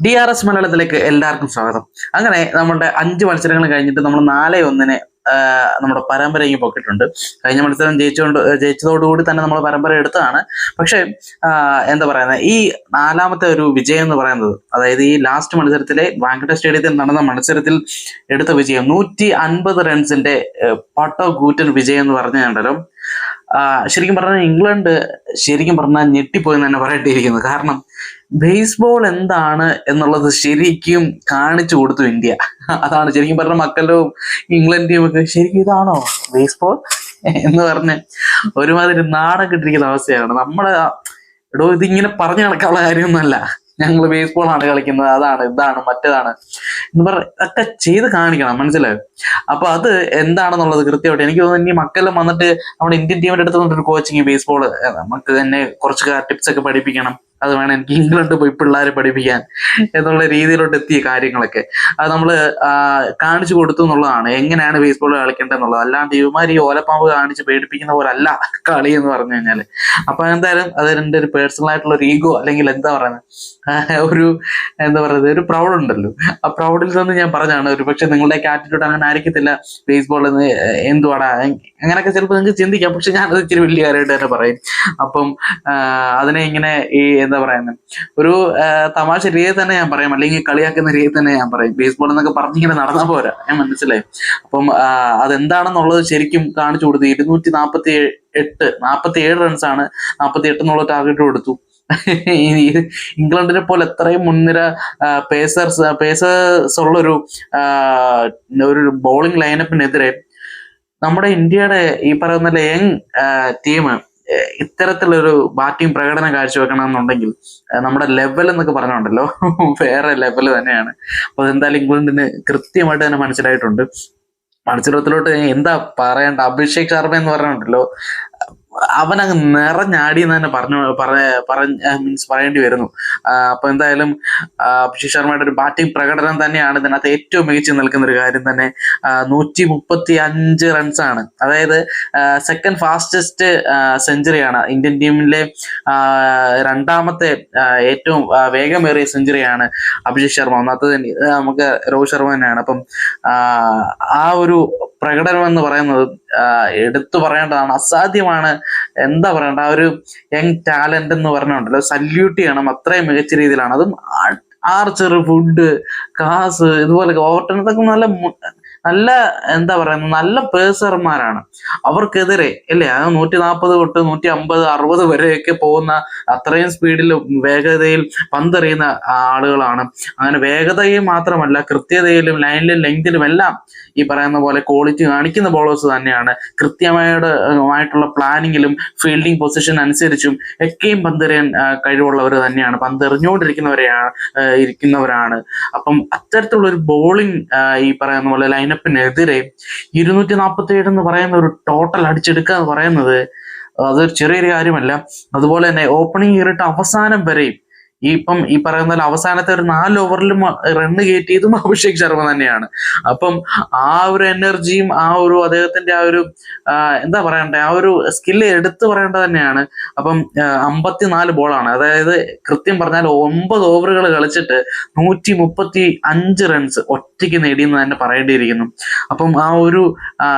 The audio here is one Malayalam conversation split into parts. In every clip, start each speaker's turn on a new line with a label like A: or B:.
A: ഡി ആർ എസ് മലയാളത്തിലേക്ക് എല്ലാവർക്കും സ്വാഗതം. അങ്ങനെ നമ്മുടെ അഞ്ച് മത്സരങ്ങൾ കഴിഞ്ഞിട്ട് നമ്മൾ നാല് ഒന്നിന് നമ്മുടെ പരമ്പരയും പൊക്കിയിട്ടുണ്ട്. കഴിഞ്ഞ മത്സരം ജയിച്ചുകൊണ്ട് ജയിച്ചതോടുകൂടി തന്നെ നമ്മൾ പരമ്പര എടുത്തതാണ്. പക്ഷേ എന്താ പറയുന്നത് ഈ നാലാമത്തെ ഒരു വിജയം എന്ന് പറയുന്നത് അതായത് ഈ ലാസ്റ്റ് മത്സരത്തിലെ വാങ്കട സ്റ്റേഡിയത്തിൽ നടന്ന മത്സരത്തിൽ എടുത്ത വിജയം നൂറ്റി അൻപത് റൺസിന്റെ പട്ടോ കൂറ്റൻ വിജയം എന്ന് പറഞ്ഞുണ്ടല്ലോ ശരിക്കും പറഞ്ഞാൽ ഇംഗ്ലണ്ട് ശരിക്കും പറഞ്ഞാൽ ഞെട്ടിപ്പോയി എന്ന് തന്നെ പറയേണ്ടിയിരിക്കുന്നു കാരണം ബേസ്ബോൾ എന്താണ് എന്നുള്ളത് ശരിക്കും കാണിച്ചു കൊടുത്തു ഇന്ത്യ. അതാണ് ശരിക്കും പറഞ്ഞ മക്കളും ഇംഗ്ലണ്ടിയും ഒക്കെ ശരിക്കും ഇതാണോ ബേസ്ബോൾ എന്ന് പറഞ്ഞ് ഒരുമാതിരി നാടൻ കിട്ടിയിരിക്കുന്ന അവസ്ഥയാണ്. നമ്മളെ എടോ ഇതിങ്ങനെ പറഞ്ഞു നടക്കാനുള്ള കാര്യമൊന്നുമല്ല. ഞങ്ങൾ ബേസ്ബോൾ ആണ് കളിക്കുന്നത്. അതാണ് ഇതാണ് മറ്റേതാണ് എന്ന് പറ ഒക്കെ ചെയ്ത് കാണിക്കണം. മനസ്സിലായോ? അപ്പൊ അത് എന്താണെന്നുള്ളത് കൃത്യമായിട്ട് എനിക്ക് തോന്നുന്നു ഇനി മക്കളെല്ലാം വന്നിട്ട് നമ്മുടെ ഇന്ത്യൻ ടീമിന്റെ അടുത്ത് ഒരു കോച്ചിങ് ബേസ്ബോൾ നമുക്ക് തന്നെ കുറച്ച് ടിപ്സ് ഒക്കെ പഠിപ്പിക്കണം. അത് വേണം എനിക്ക് ഇംഗ്ലണ്ട് പോയി പിള്ളേരെ പഠിപ്പിക്കാൻ എന്നുള്ള രീതിയിലോട്ട് എത്തിയ കാര്യങ്ങളൊക്കെ. അത് നമ്മൾ കാണിച്ചു കൊടുത്തു എന്നുള്ളതാണ്. എങ്ങനെയാണ് ബേസ്ബോൾ കളിക്കേണ്ടത് എന്നുള്ളത് അല്ലാണ്ട് ഇവമാര് ഈ ഓലപ്പാമ്പ് കാണിച്ച് പേടിപ്പിക്കുന്ന പോലെ അല്ല കളി എന്ന് പറഞ്ഞു കഴിഞ്ഞാൽ അപ്പൊ എന്തായാലും അത് എന്റെ ഒരു പേഴ്സണൽ ആയിട്ടുള്ള ഒരു ഈഗോ അല്ലെങ്കിൽ എന്താ പറയുന്നത് ഒരു എന്താ പറയുന്നത് ഒരു പ്രൗഡ് ഉണ്ടല്ലോ. ആ പ്രൗഡിൽ നിന്ന് ഞാൻ പറഞ്ഞാണ് ഒരു പക്ഷെ നിങ്ങളുടെ ആറ്റിറ്റ്യൂഡ് അങ്ങനെ ആയിരിക്കത്തില്ല ബേസ്ബോൾ എന്ന് എന്തുവാടാ അങ്ങനെയൊക്കെ ചിലപ്പോൾ നിങ്ങൾക്ക് ചിന്തിക്കാം. പക്ഷെ ഞാനത് ഇച്ചിരി വലിയ കാര്യമായിട്ട് തന്നെ പറയും. അപ്പം അതിനെ ഇങ്ങനെ ഈ എന്താ പറയുന്നത് ഒരു തമാശ രീതി തന്നെ ഞാൻ പറയും. അല്ലെങ്കിൽ കളിയാക്കുന്ന രീതി തന്നെ ഞാൻ പറയും. ബേസ്ബോൾ എന്നൊക്കെ പറഞ്ഞിങ്ങനെ നടന്നാ പോരാ. ഞാൻ മനസ്സിലായി. അപ്പം അതെന്താണെന്നുള്ളത് ശരിക്കും കാണിച്ചു കൊടുത്തു ഇരുന്നൂറ്റി നാൽപ്പത്തി എട്ട് നാൽപ്പത്തി ഏഴ് റൺസാണ് നാൽപ്പത്തി എട്ട് എന്നുള്ള ടാർഗറ്റ് കൊടുത്തു ഇംഗ്ലണ്ടിനെ പോലെ എത്രയും മുൻനിര പേസേഴ്സ് പേസേഴ്സ് ഉള്ളൊരു ഒരു ബോളിംഗ് ലൈനപ്പിനെതിരെ നമ്മുടെ ഇന്ത്യയുടെ ഈ പറയുന്ന യങ് ടീം ഇത്തരത്തിലൊരു ബാറ്റിംഗ് പ്രകടനം കാഴ്ചവെക്കണം എന്നുണ്ടെങ്കിൽ നമ്മുടെ ലെവൽ എന്നൊക്കെ പറഞ്ഞുണ്ടല്ലോ. വേറെ ലെവൽ തന്നെയാണ്. അപ്പൊ അതെന്തായാലും ഇംഗ്ലണ്ടിന് കൃത്യമായിട്ട് തന്നെ മനസ്സിലായിട്ടുണ്ട്. മത്സരത്തിലോട്ട് എന്താ പറയണ്ട? അഭിഷേക് ശർമ്മ എന്ന് പറഞ്ഞിട്ടുണ്ടല്ലോ അവൻ അങ്ങ് നിറഞ്ഞാടി എന്ന് തന്നെ പറഞ്ഞു പറഞ്ഞ മീൻസ് പറയേണ്ടി വരുന്നു. അപ്പൊ എന്തായാലും അഭിഷേക് ശർമ്മയുടെ ഒരു ബാറ്റിംഗ് പ്രകടനം തന്നെയാണ് ഇതിനകത്ത് ഏറ്റവും മികച്ചു നിൽക്കുന്ന ഒരു കാര്യം തന്നെ. നൂറ്റി മുപ്പത്തി അഞ്ച് റൺസാണ് അതായത് സെക്കൻഡ് ഫാസ്റ്റസ്റ്റ് സെഞ്ചുറിയാണ് ഇന്ത്യൻ ടീമിലെ രണ്ടാമത്തെ ഏറ്റവും വേഗമേറിയ സെഞ്ചുറിയാണ് അഭിഷേക് ശർമ്മ. ഒന്നാമത്തത് നമുക്ക് രോഹിത് ശർമ്മ തന്നെയാണ്. അപ്പം ആ ഒരു പ്രകടനം എന്ന് പറയുന്നത് എടുത്തു പറയേണ്ടതാണ് അസാധ്യമാണ്. എന്താ പറയണ്ട ആ ഒരു യങ് ടാലന്റ് എന്ന് പറഞ്ഞുണ്ടല്ലോ സല്യൂട്ട് ചെയ്യണം അത്രയും മികച്ച രീതിയിലാണ്. അതും ആർച്ചർ ഫുഡ് കാസ് ഇതുപോലെ ഓവർട്ടൺ ഇതൊക്കെ നല്ല നല്ല എന്താ പറയുന്നത് നല്ല പേഴ്സർമാരാണ് അവർക്കെതിരെ അല്ലേ അത് നൂറ്റി നാൽപ്പത് തൊട്ട് നൂറ്റി അമ്പത് അറുപത് വരെയൊക്കെ പോകുന്ന അത്രയും സ്പീഡിൽ വേഗതയിൽ പന്തെറിയുന്ന ആളുകളാണ്. അങ്ങനെ വേഗതയും മാത്രമല്ല കൃത്യതയിലും ലൈനിലും ലെങ്തിലും എല്ലാം ഈ പറയുന്ന പോലെ ക്വാളിറ്റി കാണിക്കുന്ന ബോളേഴ്സ് തന്നെയാണ്. കൃത്യമായിട്ടുള്ള പ്ലാനിങ്ങിലും ഫീൽഡിംഗ് പൊസിഷൻ അനുസരിച്ചും ഒക്കെയും പന്തെറിയാൻ കഴിവുള്ളവർ തന്നെയാണ്. പന്തെറിഞ്ഞുകൊണ്ടിരിക്കുന്നവരെയാണ് ഇരിക്കുന്നവരാണ്. അപ്പം അത്തരത്തിലുള്ള ഒരു ബോളിംഗ് ഈ പറയുന്ന പോലെ ലൈനപ്പിനെതിരെ ഇരുന്നൂറ്റി നാൽപ്പത്തി ഏഴ് എന്ന് പറയുന്ന ഒരു ടോട്ടൽ അടിച്ചെടുക്കുക എന്ന് പറയുന്നത് അതൊരു ചെറിയൊരു കാര്യമല്ല. അതുപോലെ തന്നെ ഓപ്പണിംഗ് കയറിയിട്ട് അവസാനം വരെയും ഈ ഇപ്പം ഈ പറയുന്ന അവസാനത്തെ ഒരു നാല് ഓവറിലും റണ്ണ് കയറ്റിയതും അഭിഷേക് ശർമ്മ തന്നെയാണ്. അപ്പം ആ ഒരു എനർജിയും ആ ഒരു അദ്ദേഹത്തിന്റെ ആ ഒരു എന്താ പറയണ്ടേ ആ ഒരു സ്കില്ല് എടുത്തു പറയേണ്ടത് തന്നെയാണ്. അപ്പം അമ്പത്തിനാല് ബോളാണ് അതായത് കൃത്യം പറഞ്ഞാൽ ഒമ്പത് ഓവറുകൾ കളിച്ചിട്ട് നൂറ്റി മുപ്പത്തി അഞ്ച് റൺസ് ഒറ്റയ്ക്ക് നേടിയെന്ന് തന്നെ പറയേണ്ടിയിരിക്കുന്നു. അപ്പം ആ ഒരു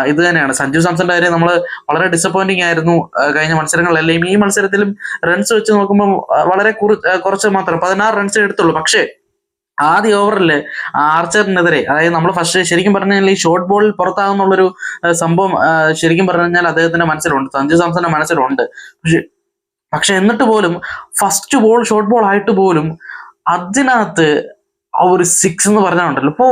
A: ഇത് തന്നെയാണ്. സഞ്ജു സാംസന്റെ കാര്യം നമ്മൾ വളരെ ഡിസപ്പോയിന്റിങ് ആയിരുന്നു. കഴിഞ്ഞ മത്സരങ്ങളിലെല്ലാം. ഈ മത്സരത്തിലും റൺസ് വെച്ച് നോക്കുമ്പോൾ വളരെ കുറു- കുറച്ച് മാത്രം പതിനാറ് റൺസ് എടുത്തുള്ളൂ. പക്ഷേ ആദ്യ ഓവറിൽ ആർച്ചറിനെതിരെ അതായത് നമ്മൾ ഫസ്റ്റ് ശരിക്കും പറഞ്ഞു കഴിഞ്ഞാൽ ഈ ഷോർട്ട് ബോളിൽ പുറത്താകുന്നുള്ളൊരു സംഭവം ശരിക്കും പറഞ്ഞു കഴിഞ്ഞാൽ അദ്ദേഹത്തിന്റെ മനസ്സിലുണ്ട്. സഞ്ജു സാംസന്റെ മനസ്സിലുണ്ട്. പക്ഷെ പക്ഷെ എന്നിട്ട് പോലും ഫസ്റ്റ് ബോൾ ഷോർട്ട് ബോൾ ആയിട്ട് പോലും അതിനകത്ത് ആ ഒരു സിക്സ് എന്ന് പറഞ്ഞാൽ ഉണ്ടല്ലോ ഇപ്പോ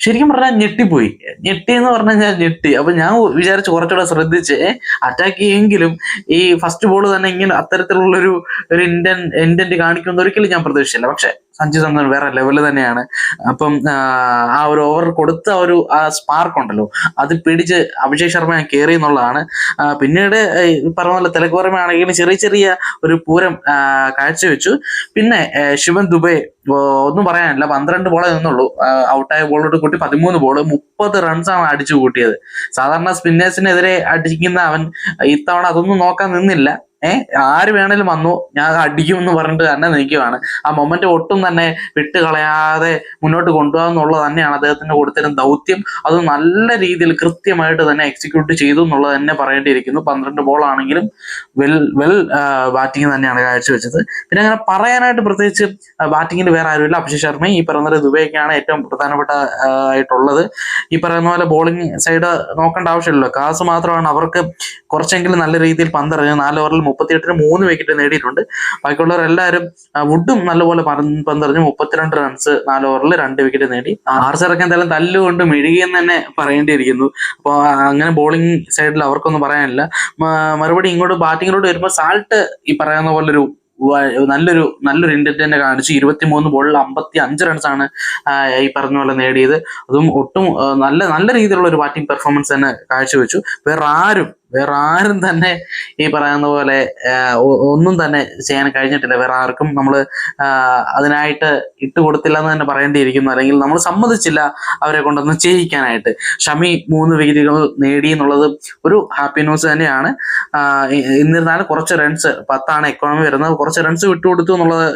A: ശരിക്കും പറഞ്ഞാൽ ഞെട്ടിപ്പോയി. ഞെട്ടി എന്ന് പറഞ്ഞു കഴിഞ്ഞാൽ ഞെട്ടി. അപ്പൊ ഞാൻ വിചാരിച്ചു കുറച്ചുകൂടെ ശ്രദ്ധിച്ച് അറ്റാക്ക് ചെയ്യുമെങ്കിലും ഈ ഫസ്റ്റ് ബോൾ തന്നെ ഇങ്ങനെ അത്തരത്തിലുള്ളൊരു ഒരു ഇന്റൻ ഇന്റന്റ് കാണിക്കുമെന്ന് ഒരിക്കലും ഞാൻ പ്രതീക്ഷിച്ചില്ല. പക്ഷെ സഞ്ജു സാംസൺ വേറെ ലെവൽ തന്നെയാണ്. അപ്പം ആ, ഒരു ഓവർ കൊടുത്ത ഒരു ആ സ്പാർക്ക് ഉണ്ടല്ലോ അത് പിടിച്ച് അഭിഷേക് ശർമ്മ കയറി എന്നുള്ളതാണ്. പിന്നീട് പറഞ്ഞ പോലെ തിലക് വർമ്മയാണെങ്കിലും ചെറിയ ചെറിയ ഒരു പൂരം കാഴ്ചവെച്ചു. പിന്നെ ശിവൻ ദുബൈ ഒന്നും പറയാനില്ല പന്ത്രണ്ട് ബോളേ നിന്നുള്ളൂ. ഔട്ടായ ബോളോട് കൂട്ടി പതിമൂന്ന് ബോൾ മുപ്പത് റൺസാണ് അടിച്ചു കൂട്ടിയത്. സാധാരണ സ്പിന്നേഴ്സിനെതിരെ അടിക്കുന്ന അവൻ ഇത്തവണ അതൊന്നും നോക്കാൻ നിന്നില്ല. ഏഹ് ആര് വേണേലും വന്നു ഞാൻ അടിക്കും എന്ന് പറഞ്ഞിട്ട് തന്നെ നിൽക്കുവാണ്. ആ മൊമെന്റ് ഒട്ടും തന്നെ വിട്ടുകളയാതെ മുന്നോട്ട് കൊണ്ടുപോകാന്നുള്ളത് തന്നെയാണ് അദ്ദേഹത്തിന്റെ കൊടുത്തിരുന്ന ദൗത്യം. അത് നല്ല രീതിയിൽ കൃത്യമായിട്ട് തന്നെ എക്സിക്യൂട്ട് ചെയ്തു എന്നുള്ളത് തന്നെ പറയേണ്ടിയിരിക്കുന്നു. പന്ത്രണ്ട് ബോൾ ആണെങ്കിലും വെൽ വെൽ ബാറ്റിംഗ് തന്നെയാണ് കാഴ്ചവെച്ചത്. പിന്നെ അങ്ങനെ പറയാനായിട്ട് പ്രത്യേകിച്ച് ബാറ്റിങ്ങിൽ വേറെ ആരുമില്ല. അഭിഷേക് ശർമ്മയും ഈ പറയുന്ന പോലെ ദുബൈക്കാണ് ഏറ്റവും പ്രധാനപ്പെട്ട ആയിട്ടുള്ളത്. ഈ പറയുന്ന പോലെ ബോളിംഗ് സൈഡ് നോക്കേണ്ട ആവശ്യമില്ലല്ലോ. കാസ് മാത്രമാണ് അവർക്ക് കുറച്ചെങ്കിലും നല്ല രീതിയിൽ പന്തെറിഞ്ഞു നാല് ഓവറിൽ മുപ്പത്തിയെട്ടിന് മൂന്ന് വിക്കറ്റ് നേടിയിട്ടുണ്ട്. ബാക്കിയുള്ളവർ എല്ലാവരും വുഡും നല്ലപോലെ പന്ത് പന്തെറിഞ്ഞു മുപ്പത്തിരണ്ട് റൺസ് നാല് ഓവറിൽ രണ്ട് വിക്കറ്റ് നേടി. ആർച്ചറൊക്കെ എന്തായാലും തല്ലുകൊണ്ട് മെഴുകിയെന്ന് തന്നെ പറയേണ്ടിയിരിക്കുന്നു. അപ്പോൾ അങ്ങനെ ബോളിംഗ് സൈഡിൽ അവർക്കൊന്നും പറയാനില്ല. മറുപടി ഇങ്ങോട്ട് ബാറ്റിങ്ങിലോട്ട് വരുമ്പോൾ സാൾട്ട് ഈ പറയുന്ന പോലെ ഒരു നല്ലൊരു നല്ലൊരു ഇന്ത്യൻ തന്നെ കാണിച്ചു ഇരുപത്തി മൂന്ന് ബോളിൽ അമ്പത്തി അഞ്ച് റൺസാണ് ഈ പറഞ്ഞ പോലെ നേടിയത്. അതും ഒട്ടും നല്ല നല്ല രീതിയിലുള്ള ഒരു ബാറ്റിംഗ് പെർഫോമൻസ് തന്നെ കാഴ്ചവെച്ചു. വേറെ ആരും വേറെ ആരും തന്നെ ഈ പറയുന്ന പോലെ ഒന്നും തന്നെ ചെയ്യാൻ കഴിഞ്ഞിട്ടില്ല. വേറെ ആർക്കും നമ്മൾ അതിനായിട്ട് ഇട്ട് കൊടുത്തില്ല എന്ന് തന്നെ പറയേണ്ടിയിരിക്കുന്നു. അല്ലെങ്കിൽ നമ്മൾ സമ്മതിച്ചില്ല അവരെ കൊണ്ടൊന്ന് ചെയ്യിക്കാനായിട്ട്. ഷമി മൂന്ന് വിക്കറ്റുകൾ നേടി എന്നുള്ളത് ഒരു ഹാപ്പി ന്യൂസ് തന്നെയാണ്. എന്നിരുന്നാലും കുറച്ച് റൺസ് പത്താണ് എക്കോണമി വരുന്നത്. കുറച്ച് റൺസ് വിട്ടുകൊടുത്തു എന്നുള്ളത്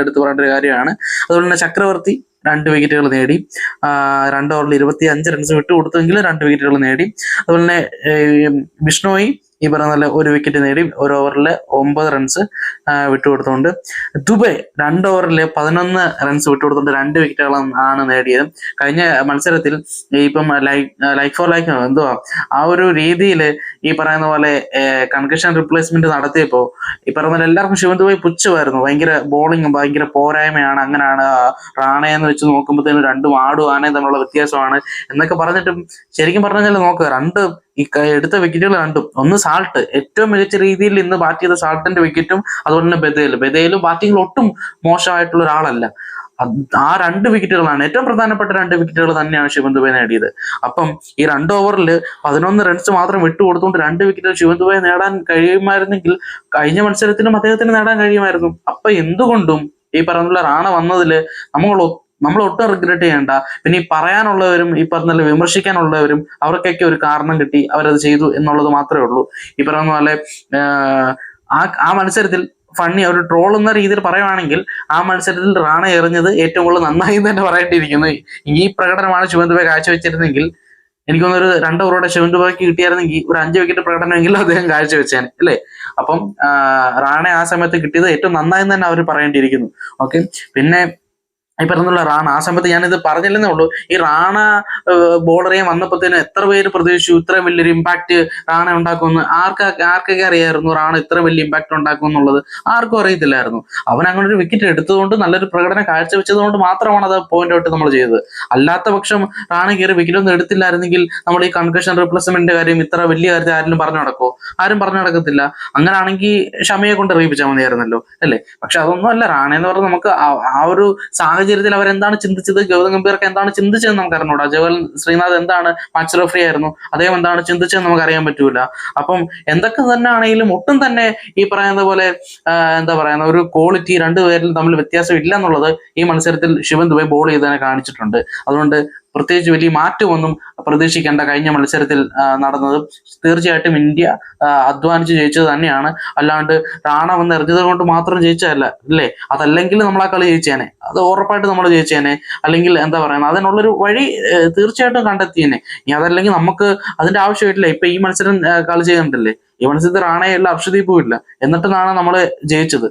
A: എടുത്തു പറയേണ്ട ഒരു കാര്യമാണ്. അതുപോലെ തന്നെ ചക്രവർത്തി രണ്ട് വിക്കറ്റുകൾ നേടി. രണ്ട് ഓവറിൽ ഇരുപത്തി അഞ്ച് റൺസ് വിട്ടുകൊടുത്തെങ്കിലും രണ്ട് വിക്കറ്റുകൾ നേടി. അതുപോലെ തന്നെ ബിഷ്ണോയി ഈ പറഞ്ഞ ഒരു വിക്കറ്റ് നേടി. ഒരു ഓവറിൽ ഒമ്പത് റൺസ് വിട്ടുകൊടുത്തുകൊണ്ട് ദുബൈ രണ്ട് ഓവറിൽ പതിനൊന്ന് റൺസ് വിട്ടുകൊടുത്തുകൊണ്ട് രണ്ട് വിക്കറ്റുകളും ആണ് നേടിയത്. കഴിഞ്ഞ മത്സരത്തിൽ ഇപ്പം ലൈക്ക് ലൈക്ക് ഫോർ ലൈക്ക് എന്തുവാ ആ ഒരു രീതിയിൽ ഈ പറയുന്ന പോലെ കൺകഷൻ റിപ്ലേസ്മെന്റ് നടത്തിയപ്പോൾ ഈ പറയുന്ന പോലെ എല്ലാവർക്കും ശിവൻ ദുബൈ പുച്ഛമായിരുന്നു. ഭയങ്കര ബോളിംഗ് ഭയങ്കര പോരായ്മയാണ് അങ്ങനെയാണ് റാണ റാണയെന്ന് വെച്ച് നോക്കുമ്പോഴത്തേനും രണ്ടും ആടും ആനയും തമ്മിലുള്ള വ്യത്യാസമാണ് എന്നൊക്കെ പറഞ്ഞിട്ടും ശരിക്കും പറഞ്ഞാൽ നോക്കുക രണ്ട് ഈ എടുത്ത വിക്കറ്റുകൾ രണ്ടും. ഒന്ന് സാൾട്ട് ഏറ്റവും മികച്ച രീതിയിൽ ഇന്ന് ബാറ്റ് ചെയ്ത സാൾട്ടിന്റെ വിക്കറ്റും അതുപോലെ തന്നെ ബദേൽ ബദേലും ബാറ്റിംഗിൽ ഒട്ടും മോശമായിട്ടുള്ള ഒരാളല്ല. ആ രണ്ട് വിക്കറ്റുകളാണ് ഏറ്റവും പ്രധാനപ്പെട്ട രണ്ട് വിക്കറ്റുകൾ തന്നെയാണ് ശിവൻ ദുബൈ നേടിയത്. അപ്പം ഈ രണ്ട് ഓവറിൽ പതിനൊന്ന് റൺസ് മാത്രം വിട്ടുകൊടുത്തുകൊണ്ട് രണ്ട് വിക്കറ്റ് ശിവൻ ദുബൈ നേടാൻ കഴിയുമായിരുന്നെങ്കിൽ കഴിഞ്ഞ മത്സരത്തിലും അദ്ദേഹത്തിന് നേടാൻ കഴിയുമായിരുന്നു. അപ്പൊ എന്തുകൊണ്ടും ഈ പറഞ്ഞുള്ള റാണ വന്നതിൽ നമ്മൾ നമ്മൾ ഒട്ടും റിഗ്രറ്റ് ചെയ്യണ്ട. പിന്നെ ഈ പറയാനുള്ളവരും ഈ പറഞ്ഞ വിമർശിക്കാനുള്ളവരും അവർക്കൊക്കെ ഒരു കാരണം കിട്ടി. അവരത് ചെയ്തു എന്നുള്ളത് മാത്രമേ ഉള്ളൂ. ഈ പറഞ്ഞ പോലെ ആ ആ മത്സരത്തിൽ ഫണ്ണി ഒരു ട്രോൾ എന്ന രീതിയിൽ പറയുവാണെങ്കിൽ ആ മത്സരത്തിൽ റാണ എറിഞ്ഞത് ഏറ്റവും കൂടുതൽ നന്നായി തന്നെ പറയേണ്ടിയിരിക്കുന്നു. ഈ പ്രകടനമാണ് ശിവന്തുബ കാഴ്ചവെച്ചിരുന്നെങ്കിൽ എനിക്ക് തോന്നുന്നു ഒരു രണ്ട് ഓവറോടെ ശിവന്തുബയ്ക്ക് കിട്ടിയായിരുന്നെങ്കിൽ ഒരു അഞ്ച് വിക്കറ്റ് പ്രകടനമെങ്കിലും അദ്ദേഹം കാഴ്ചവെച്ചേനെ അല്ലേ? അപ്പം റാണെ ആ സമയത്ത് കിട്ടിയത് ഏറ്റവും നന്നായി തന്നെ അവർ പറയേണ്ടിയിരിക്കുന്നു. ഓക്കെ പിന്നെ ഈ പറഞ്ഞുള്ള റാണ ആ സമയത്ത് ഞാനിത് പറഞ്ഞില്ലെന്നേ ഉള്ളൂ. ഈ റാണ ബോളർ ചെയ്യാൻ വന്നപ്പോഴത്തേനും എത്ര പേര് പ്രതീക്ഷിച്ചു ഇത്രയും വലിയൊരു ഇമ്പാക്ട് റാണ ഉണ്ടാക്കുമെന്ന്? ആർക്കാ ആർക്കൊക്കെ അറിയായിരുന്നു റാണ ഇത്ര വലിയ ഇമ്പാക്ട് ഉണ്ടാക്കും എന്നുള്ളത് ആർക്കും അറിയത്തില്ലായിരുന്നു. അവൻ അങ്ങനെ ഒരു വിക്കറ്റ് എടുത്തതുകൊണ്ട് നല്ലൊരു പ്രകടനം കാഴ്ചവെച്ചതുകൊണ്ട് മാത്രമാണ് അത് പോയിന്റ് ഔട്ട് നമ്മൾ ചെയ്തത്. അല്ലാത്ത പക്ഷം റാണ കയറി വിക്കറ്റ് ഒന്നും എടുത്തില്ലായിരുന്നെങ്കിൽ നമ്മൾ ഈ കൺകഷൻ റിപ്ലേസ്മെന്റിന്റെ കാര്യം ഇത്ര വലിയ കാര്യത്തിൽ ആരെങ്കിലും പറഞ്ഞു നടക്കോ ആരും പറഞ്ഞു നടക്കത്തില്ല. അങ്ങനാണെങ്കിൽ ഷമയെ കൊണ്ട് അറിയിപ്പിച്ചാൽ മതിയായിരുന്നല്ലോ അല്ലേ? പക്ഷെ അതൊന്നും അല്ല റാണ എന്ന് പറഞ്ഞാൽ നമുക്ക് ആ- ഒരു സാഹചര്യത്തിൽ അവരെന്താണ് ചിന്തിച്ചത്? ഗൗതം ഗംഭീർക്ക് എന്താണ് ചിന്തിച്ചതെന്ന് നമുക്ക് അറിഞ്ഞൂടാ ജവൽ ശ്രീനാഥ് എന്താണ് മാച്ച് റഫറി ആയിരുന്നു. അദ്ദേഹം എന്താണ് ചിന്തിച്ചതെന്ന് നമുക്ക് അറിയാൻ പറ്റൂല. അപ്പം എന്തൊക്കെ തന്നെ ആണെങ്കിലും ഒട്ടും തന്നെ ഈ പറയുന്ന പോലെ എന്താ പറയുന്ന ഒരു ക്വാളിറ്റി രണ്ടുപേരിലും തമ്മിൽ വ്യത്യാസം ഇല്ല എന്നുള്ളത് ഈ മത്സരത്തിൽ ശിവൻ ദുബൈ ബോൾ ചെയ്തതിനെ കാണിച്ചിട്ടുണ്ട്. അതുകൊണ്ട് പ്രത്യേകിച്ച് വലിയ മാറ്റമൊന്നും പ്രതീക്ഷിക്കേണ്ട കഴിഞ്ഞ മത്സരത്തിൽ നടന്നത് തീർച്ചയായിട്ടും ഇന്ത്യ അധ്വാനിച്ച് ജയിച്ചത് തന്നെയാണ്. അല്ലാണ്ട് റാണ വന്ന് എറിഞ്ഞത് കൊണ്ട് മാത്രം ജയിച്ചതല്ല അല്ലേ? അതല്ലെങ്കിൽ നമ്മൾ ആ കളി ജയിച്ചേനെ. അത് ഉറപ്പായിട്ട് നമ്മൾ ജയിച്ചേനെ. അല്ലെങ്കിൽ എന്താ പറയുന്നത് അതിനുള്ളൊരു വഴി തീർച്ചയായിട്ടും കണ്ടെത്തിയേനെ. ഇനി അതല്ലെങ്കിൽ നമുക്ക് അതിന്റെ ആവശ്യമായിട്ടില്ല. ഇപ്പൊ ഈ മത്സരം കളി ചെയ്യുന്നുണ്ടല്ലേ ഈ മത്സരത്തിൽ റാണയല്ല അർഷദീപും ഇല്ല. എന്നിട്ടാണ് നമ്മൾ ജയിച്ചത്.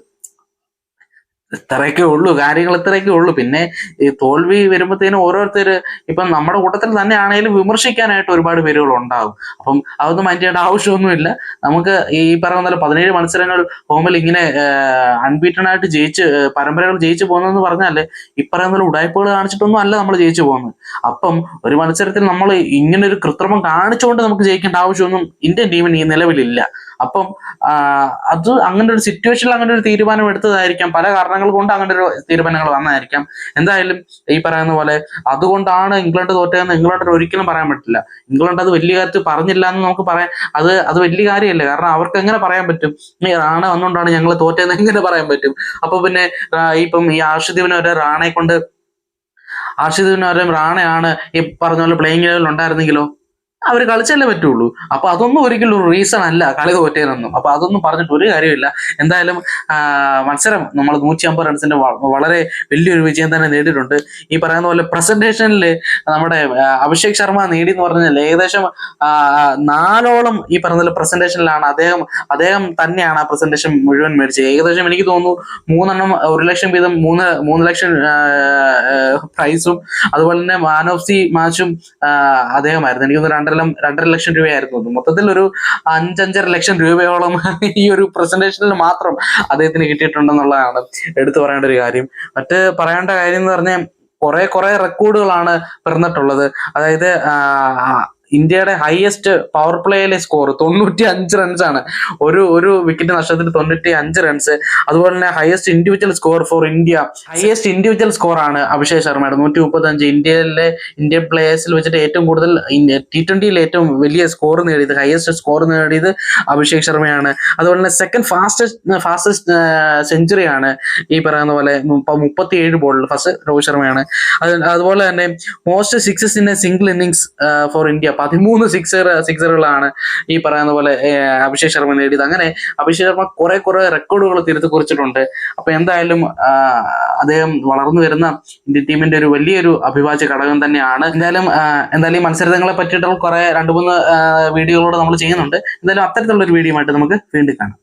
A: ഇത്രയൊക്കെ ഉള്ളൂ കാര്യങ്ങൾ ഇത്രയൊക്കെ ഉള്ളൂ. പിന്നെ ഈ തോൽവി വരുമ്പോഴത്തേനും ഓരോരുത്തർ ഇപ്പം നമ്മുടെ കൂട്ടത്തിൽ തന്നെ ആണെങ്കിലും വിമർശിക്കാനായിട്ട് ഒരുപാട് പേരുകൾ ഉണ്ടാകും അപ്പം അതൊന്നും മൈൻഡ് ചെയ്യേണ്ട ആവശ്യമൊന്നുമില്ല. നമുക്ക് ഈ പറയുന്ന പോലെ പതിനേഴ് മത്സരങ്ങൾ ഹോമിൽ ഇങ്ങനെ അൺബീറ്റൺ ആയിട്ട് ജയിച്ച് പരമ്പരകൾ ജയിച്ചു പോകുന്നതെന്ന് പറഞ്ഞാൽ ഈ പറയുന്ന പോലെ ഉടായ്പകൾ കാണിച്ചിട്ടൊന്നും അല്ല നമ്മൾ ജയിച്ചു പോകുന്നത്. അപ്പം ഒരു മത്സരത്തിൽ നമ്മൾ ഇങ്ങനെ ഒരു കൃത്രിമം കാണിച്ചുകൊണ്ട് നമുക്ക് ജയിക്കേണ്ട ആവശ്യമൊന്നും ഇന്ത്യൻ ടീമിന് ഈ നിലവിലില്ല. അപ്പം അത് അങ്ങനെ ഒരു സിറ്റുവേഷനിൽ അങ്ങനെ ഒരു തീരുമാനം എടുത്തതായിരിക്കാം. പല കാരണങ്ങൾ കൊണ്ട് അങ്ങനെ ഒരു തീരുമാനങ്ങൾ വന്നതായിരിക്കാം. എന്തായാലും ഈ പറയുന്ന പോലെ അതുകൊണ്ടാണ് ഇംഗ്ലണ്ട് തോറ്റതെന്ന് ഇംഗ്ലണ്ടിന് ഒരിക്കലും പറയാൻ പറ്റില്ല. ഇംഗ്ലണ്ട് അത് വലിയ കാര്യത്തിൽ പറഞ്ഞില്ല എന്ന് നമുക്ക് പറയാം അത് അത് വലിയ കാര്യമല്ല? കാരണം അവർക്ക് എങ്ങനെ പറയാൻ പറ്റും? ഈ റാണ വന്നുകൊണ്ടാണ് ഞങ്ങൾ തോറ്റതെന്ന് എങ്ങനെ പറയാൻ പറ്റും? അപ്പൊ പിന്നെ ഇപ്പം ഈ ആർഷദീപിനെ ഒരു റാണയെ കൊണ്ട് ആർഷദീപിനെ ഒരു റാണയാണ് ഈ പറഞ്ഞ പോലെ പ്ലേയിങ് ലെവലിൽ ഉണ്ടായിരുന്നെങ്കിലോ? അവർ കളിച്ചല്ലേ പറ്റുള്ളൂ. അപ്പൊ അതൊന്നും ഒരിക്കലും ഒരു റീസൺ അല്ല. കളി തോറ്റേനൊന്നും. അപ്പൊ അതൊന്നും പറഞ്ഞിട്ട് ഒരു കാര്യമില്ല. എന്തായാലും മത്സരം നമ്മൾ നൂറ്റി അമ്പത് റൺസിന്റെ വളരെ വലിയൊരു വിജയം തന്നെ നേടിയിട്ടുണ്ട്. ഈ പറയുന്ന പോലെ പ്രസന്റേഷനിൽ നമ്മുടെ അഭിഷേക് ശർമ്മ നേടി എന്ന് പറഞ്ഞാൽ ഏകദേശം നാലോളം ഈ പറഞ്ഞ പോലെ പ്രസന്റേഷനിലാണ് അദ്ദേഹം അദ്ദേഹം തന്നെയാണ് ആ പ്രസന്റേഷൻ മുഴുവൻ മേടിച്ചത്. ഏകദേശം എനിക്ക് തോന്നുന്നു മൂന്നെണ്ണം ഒരു ലക്ഷം വീതം മൂന്ന് മൂന്ന് ലക്ഷം പ്രൈസും അതുപോലെ തന്നെ മാൻ ഓഫ് ദി മാച്ചും അദ്ദേഹമായിരുന്നു. എനിക്ക് തോന്നുന്നു രണ്ടര രണ്ടര ലക്ഷം രൂപയായിരുന്നു. മൊത്തത്തിൽ ഒരു അഞ്ചഞ്ചര ലക്ഷം രൂപയോളം ഈ ഒരു പ്രസന്റേഷനിൽ മാത്രം അദ്ദേഹത്തിന് കിട്ടിയിട്ടുണ്ടെന്നുള്ളതാണ് എടുത്തു പറയേണ്ട ഒരു കാര്യം മറ്റ് പറയേണ്ട കാര്യം എന്ന് പറഞ്ഞാൽ കുറെ കുറെ റെക്കോർഡുകളാണ് പിറന്നിട്ടുള്ളത് അതായത് ഇന്ത്യയുടെ ഹയസ്റ്റ് പവർ പ്ലേയിലെ സ്കോർ തൊണ്ണൂറ്റി അഞ്ച് റൺസ് ആണ്. ഒരു ഒരു വിക്കറ്റ് നഷ്ടത്തിൽ തൊണ്ണൂറ്റി അഞ്ച് റൺസ് അതുപോലെ തന്നെ highest individual score for India highest individual score ആണ് അഭിഷേക് ശർമ്മയുടെ നൂറ്റി മുപ്പത്തി അഞ്ച് ഇന്ത്യയിലെ ഇന്ത്യൻ പ്ലേയേഴ്സിൽ വെച്ചിട്ട് ഏറ്റവും കൂടുതൽ ടി ട്വന്റിയിൽ ഏറ്റവും വലിയ സ്കോർ നേടിയത് ഹയസ്റ്റ് സ്കോർ നേടിയത് അഭിഷേക് ശർമ്മയാണ്. അതുപോലെ തന്നെ സെക്കൻഡ് ഫാസ്റ്റസ്റ്റ് ഫാസ്റ്റസ്റ്റ് സെഞ്ചുറി ആണ് ഈ പറയുന്ന പോലെ മുപ്പത്തി ഏഴ് ബോളിൽ ഫസ്റ്റ് രോഹിത് ശർമ്മയാണ്. അതുപോലെ തന്നെ most sixes in a single innings for India പതിമൂന്ന് സിക്സർ സിക്സറുകളാണ് ഈ പറയുന്ന പോലെ അഭിഷേക് ശർമ്മ നേടിയത്. അങ്ങനെ അഭിഷേക് ശർമ്മ കുറെ കുറെ റെക്കോർഡുകൾ തിരുത്തി കുറിച്ചിട്ടുണ്ട്. അപ്പൊ എന്തായാലും അദ്ദേഹം വളർന്നു വരുന്ന ഇന്ത്യൻ ടീമിന്റെ ഒരു വലിയൊരു അഭിവാജ്യ ഘടകം തന്നെയാണ്. എന്തായാലും എന്തായാലും ഈ മത്സരങ്ങളെ പറ്റിയിട്ടുള്ള കുറെ രണ്ട് മൂന്ന് വീഡിയോകളോട് നമ്മൾ ചെയ്യുന്നുണ്ട്. എന്തായാലും അത്തരത്തിലുള്ള ഒരു വീഡിയോ ആയിട്ട് നമുക്ക് വീണ്ടും കാണാം.